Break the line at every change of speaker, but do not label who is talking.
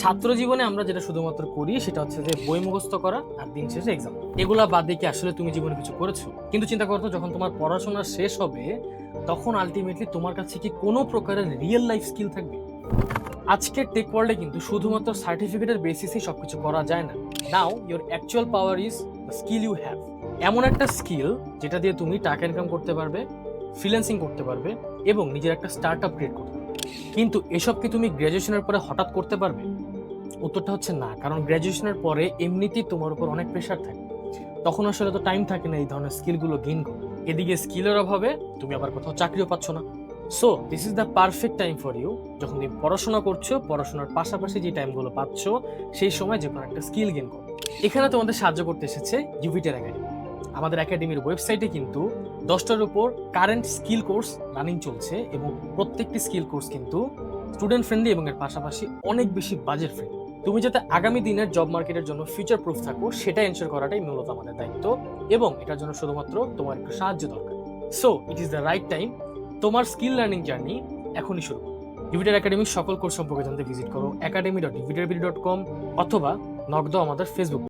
ছাত্র জীবনে আমরা যেটা শুধুমাত্র করি সেটা হচ্ছে যে বই মুখস্থ করা আর দিন শেষে এক্সাম এগুলা বাদ কি আসলে তুমি জীবনে কিছু করেছ? কিন্তু চিন্তা করতো যখন তোমার পড়াশোনা শেষ হবে, তখন আলটিমেটলি তোমার কাছে কি কোনো প্রকারের রিয়েল লাইফ স্কিল থাকবে? আজকের টেক ওয়ার্ল্ডে কিন্তু শুধুমাত্র সার্টিফিকেটের বেসিসে সবকিছু করা যায় না। Now your actual power is skill you have এমন একটা স্কিল যেটা দিয়ে তুমি টাকা ইনকাম করতে পারবে ফ্রিল্যান্সিং করতে পারবে এবং নিজের একটা স্টার্ট আপ ক্রিয়েট করতে পারবে। কিন্তু এসব কি তুমি গ্র্যাজুয়েশনের পরে হঠাৎ করতে পারবে? উত্তরটা হচ্ছে না, কারণ গ্র্যাজুয়েশনের পরে এমনিতেই তোমার উপর অনেক প্রেশার থাকে। তখন আসলে তো টাইম থাকে না এই ধরনের স্কিলগুলো গেইন করো এদিকে স্কিলের অভাবে তুমি আবার কোথাও চাকরিও পাচ্ছ না। So this is the perfect time for you যখন তুমি পড়াশোনা করছ, পড়াশোনার পাশাপাশি যে টাইমগুলো পাচ্ছ, সেই সময় যে কোনো একটা স্কিল গেইন করো। এখানে তোমাদের সাহায্য করতে এসেছে ইউভিটার একাডেমি আমাদের একাডেমির ওয়েবসাইটে কিন্তু দশটার উপর কারেন্ট স্কিল কোর্স রানিং চলছে এবং প্রত্যেকটি স্কিল কোর্স কিন্তু স্টুডেন্ট ফ্রেন্ডলি এবং এর পাশাপাশি অনেক বেশি বাজেট ফ্রেন্ডলি তুমি যাতে আগামী দিনের জব মার্কেটের জন্য ফিউচার প্রুফ থাকো সেটা এনশোর করাটাই মূলত আমাদের দায়িত্ব এবং এটার জন্য শুধুমাত্র তোমার একটু সাহায্য দরকার। So it is the right time তোমার স্কিল লার্নিং জার্নি এখনই শুরু করো। ডিভিটার একাডেমির সকল কোর্স সম্পর্কে জানতে ভিজিট করো একাডেমি ডট ডিভিটার ডট কম অথবা নক দাও আমাদের ফেসবুক